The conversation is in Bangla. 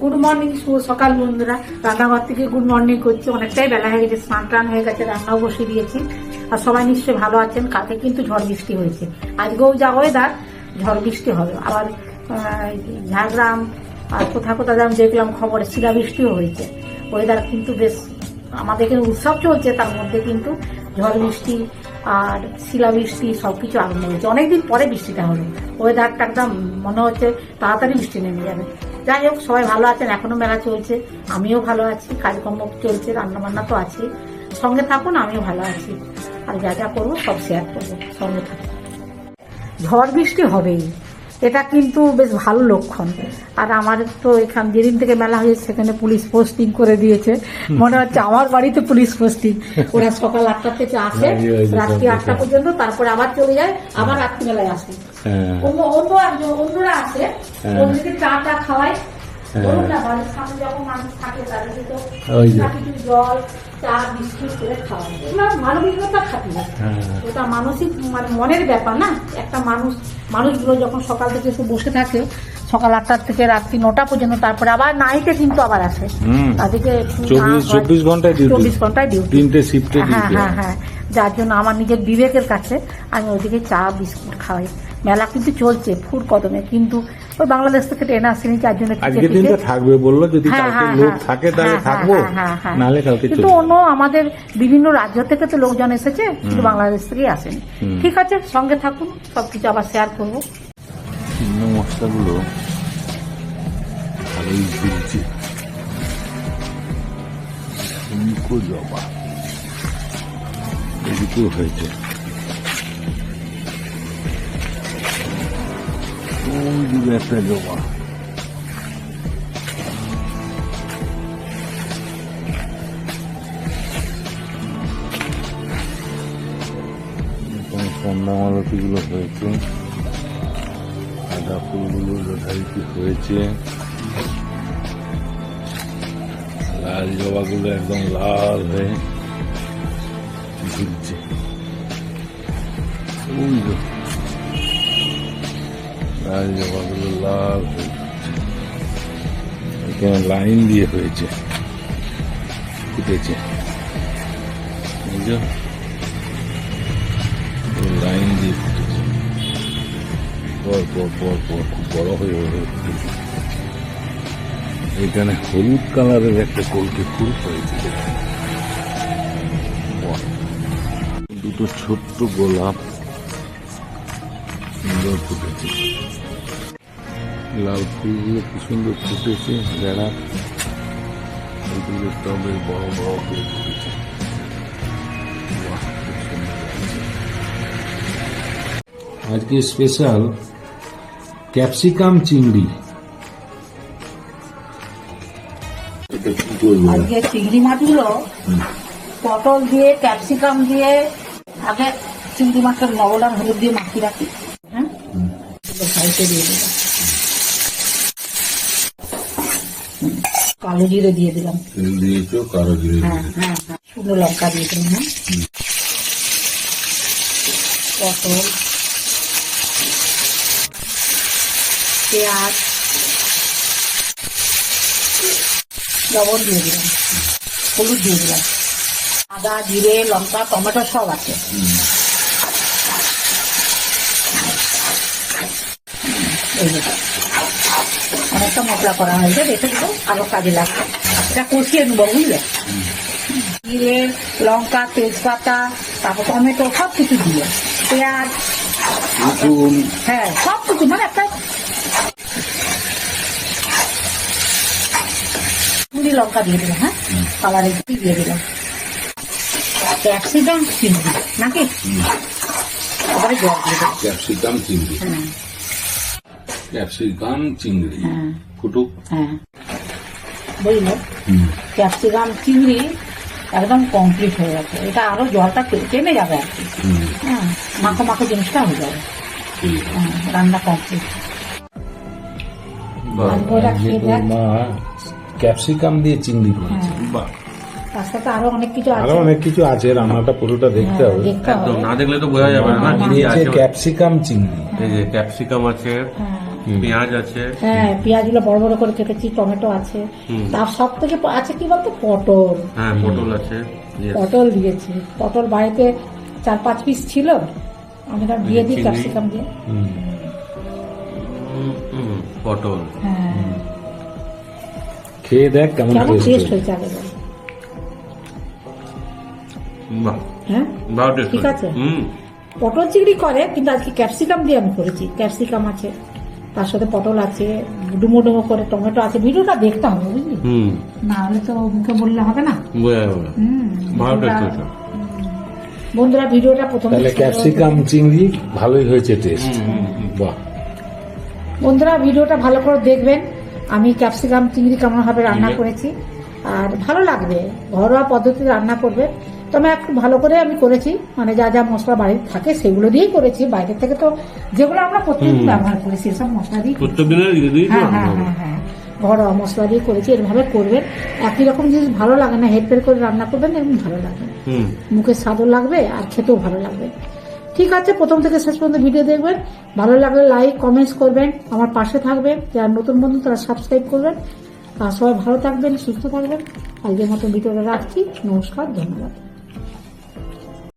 গুড মর্নিং শুভ সকাল বন্ধুরা। রান্নাঘর থেকে গুড মর্নিং করছি। অনেকটাই বেলা হয়ে গেছে, স্নান টান হয়ে গেছে, রান্নাও বসিয়ে দিয়েছি। আর সবাই নিশ্চয়ই ভালো আছেন। কালকে কিন্তু ঝড় বৃষ্টি হয়েছে। আজকেও যা ওয়েদার ঝড় বৃষ্টি হবে। আবার ঝাড়গ্রাম আর কোথাও কোথাও যেমন দেখলাম খবরে শিলাবৃষ্টিও হয়েছে। ওয়েদার কিন্তু বেশ আমাদের এখানে উৎসব চলছে, তার মধ্যে কিন্তু ঝড় বৃষ্টি আর শিলাবৃষ্টি সবকিছু আরম্ভ হয়েছে। অনেকদিন পরে বৃষ্টিটা হলো ওয়েদারটা একদম মনে হচ্ছে তাড়াতাড়ি বৃষ্টি নেমে যাবে। যাই হোক, সবাই ভালো আছেন, এখনও মেলা চলছে, আমিও ভালো আছি, কাজকর্ম চলছে রান্না বান্না তো আছে সঙ্গে থাকুন, আমিও ভালো আছি। আর যা যা করব, সব শেয়ার করব, সঙ্গে থাকুন। ঝড় বৃষ্টি হবেই। এটা কিন্তু বেশ ভালো লক্ষণ। আর আমার তো এখান যেদিন থেকে মেলা হয়েছে সেখানে পুলিশ পোস্টিং করে দিয়েছে। মনে হচ্ছে আমার বাড়িতে পুলিশ পোস্টিং ওরা সকাল আটটা থেকে আসে রাত্রি আটটা পর্যন্ত তারপরে আবার চলে যায় আবার রাত্রিবেলায় আসে। হ্যাঁ। অন্য অন্য একজন অন্যরা আসে হ্যাঁ। চা টা খাওয়ায় হ্যাঁ। ওই যে। হ্যাঁ। ওটা মানসিক মানে মনের ব্যাপার না? একটা মানুষ মানুষগুলো যখন সকাল থেকে এসে বসে থাকে সকাল আটটার থেকে রাত্রি নটা পর্যন্ত তারপরে আবার নাইটে কিন্তু আবার আসে। তাদেরকে চব্বিশ ঘন্টায় চব্বিশ ঘন্টায় ডিউটি তিনটে শিফটে হ্যাঁ হ্যাঁ। হ্যাঁ। যার জন্য আমার নিজের বিবেকের কাছে আমি ওদিকে চা বিস্কুট খাওয়াই। মেলা কিন্তু চলছে ফুড কদমে কিন্তু ওই বাংলাদেশ থেকে ট্রেন আসেনি যার জন্য দিনটা থাকবে বলল যদি হ্যাঁ, কালকে হ্যাঁ, লোক হ্যাঁ। থাকে তাহলে থাকব। কালকে কিন্তু অন্য আমাদের বিভিন্ন রাজ্য থেকে তো লোকজন এসেছে কিন্তু বাংলাদেশ থেকেই আসেনি। ঠিক আছে সঙ্গে থাকুন সবকিছু আবার শেয়ার করব। মশলাগুলো ভালোই ঝুলছে। জবা এদিকেও হয়েছে। ওই দিকে একটা এখানে কন্যা হয়েছে। সাদা ফুলগুলো যথারীতি হয়েছে। লাল জবাগুলো একদম লাল হয়ে ঝুলছে। লাইন দিয়ে হয়েছে, ফুটেছে। লাইন দিয়ে ফুটেছে। পর পর পর পর, খুব বড় হয়ে এখানে হলুদ কালারের একটা কলকে ফুল হয়েছে। দুটো ছোট্ট গোলাপ সুন্দর ফুটেছে। লাল ফুলগুলো কি সুন্দর ফুটেছে বেড়া ওইগুলো তবে বড় বড় ফুটেছে। আজকে স্পেশাল ক্যাপসিকাম চিংড়ি। আজকে চিংড়ি মাছগুলো পটল দিয়ে ক্যাপসিকাম দিয়ে আগে চিংড়ি মাছের লবণ আর হলুদ দিয়ে মাখিয়ে রাখি। হ্যাঁ? সাইডে দিয়ে দিলাম কালো জিরে দিয়ে দিলাম। দিয়েছ জিরে হ্যাঁ হ্যাঁ হ্যাঁ শুকনো লঙ্কা দিয়ে দিলাম হ্যাঁ। পটল পেঁয়াজ লবণ দিয়ে দিলাম হলুদ দিয়ে দিলাম। আদা জিরে লঙ্কা টমেটো সব আছে। অনেকটা মশলা করা হয়েছে রেখে দেবো আরও কাজে লাগবে। এটা কষিয়ে নেব বুঝলে? জিরে লঙ্কা তেজপাতা তারপর টমেটো সব কিছু দিয়ে। পেঁয়াজ হ্যাঁ সব কিছু মানে একটা লঙ্কা দিয়ে দিলাম হ্যাঁ? কালার দিয়ে দিলাম। ক্যাপসিকাম চিংড়ি নাকি? এবারে জল দিয়ে দেবো ক্যাপসিকাম চিংড়ি। হ্যাঁ। ক্যাপসিকাম চিংড়ি। হ্যাঁ। ফুটুক হ্যাঁ। বুঝলে? ক্যাপসিকাম চিংড়ি একদম কমপ্লিট হয়ে গেছে। এটা আরও জলটা টেনে যাবে আর কি? হ্যাঁ মাখো মাখো জিনিসটা হয়ে যাবে। হ্যাঁ রান্না কমপ্লিট ক্যাপসিকাম দিয়ে চিংড়ি করেছে। বাহ। তার সাথে আরও অনেক কিছু আছে। আরও অনেক কিছু আছে রান্নাটা পুরোটা দেখতে হ্যাঁ, হবে একদম না দেখলে তো বোঝা যাবে না কি আছে। ক্যাপসিকাম চিংড়ি। এই যে ক্যাপসিকাম আছে হ্যাঁ। পেঁয়াজ আছে। হ্যাঁ পেঁয়াজগুলো বড় বড় করে কেটেছি টমেটো আছে। তার সব থেকে আছে কি বলতো? পটল। হ্যাঁ পটল আছে পটল দিয়েছি। পটল বাড়িতে চার পাঁচ পিস ছিল। আমি তার দিয়ে দিই ক্যাপসিকাম দিয়ে। পটল। হ্যাঁ। খেয়ে দেখ কেমন টেস্ট হয়েছে। আগে হ্যাঁ? ঠিক আছে। পটল চিংড়ি করে কিন্তু আজকে ক্যাপসিকাম দিয়ে আমি করেছি। ক্যাপসিকাম আছে তার সাথে পটল আছে ডুমো ডুমো করে টমেটো আছে। ভিডিওটা দেখতে হবে বুঝলি? না হলে তো মুখে বললে হবে না। ভালো টেস্ট বন্ধুরা- ভিডিওটা প্রথমে তাহলে ক্যাপসিকাম চিংড়ি ভালোই হয়েছে টেস্ট বাহ। বন্ধুরা ভিডিওটা ভালো করে দেখবেন। আমি ক্যাপসিকাম চিংড়ি কেমন ভাবে রান্না করেছি। আর ভালো লাগবে ঘরোয়া পদ্ধতিতে রান্না করবে তবে একটু ভালো করে আমি করেছি। মানে যা যা মশলা বাড়িতে থাকে সেগুলো দিয়েই করেছি। বাইরে থেকে তো যেগুলো আমরা প্রত্যেকদিন। ব্যবহার করি সেসব মশলা দিয়ে তো হ্যাঁ হ্যাঁ হ্যাঁ হ্যাঁ। ঘরোয়া মশলা দিয়ে করেছি এরভাবে করবেন। একই রকম জিনিস ভালো লাগে না হেরফের করে রান্না করবেন এরকম ভালো লাগবে হুম। মুখে স্বাদও লাগবে আর খেতেও ভালো লাগবে। ঠিক আছে প্রথম থেকে শেষ পর্যন্ত ভিডিও দেখবেন। ভালো লাগলে লাইক কমেন্টস করবেন। আমার পাশে থাকবেন। যারা নতুন বন্ধু তারা সাবস্ক্রাইব করবেন। আর সবাই ভালো থাকবেন সুস্থ থাকবেন। আজকের মতো ভিডিওটা রাখছি। নমস্কার ধন্যবাদ।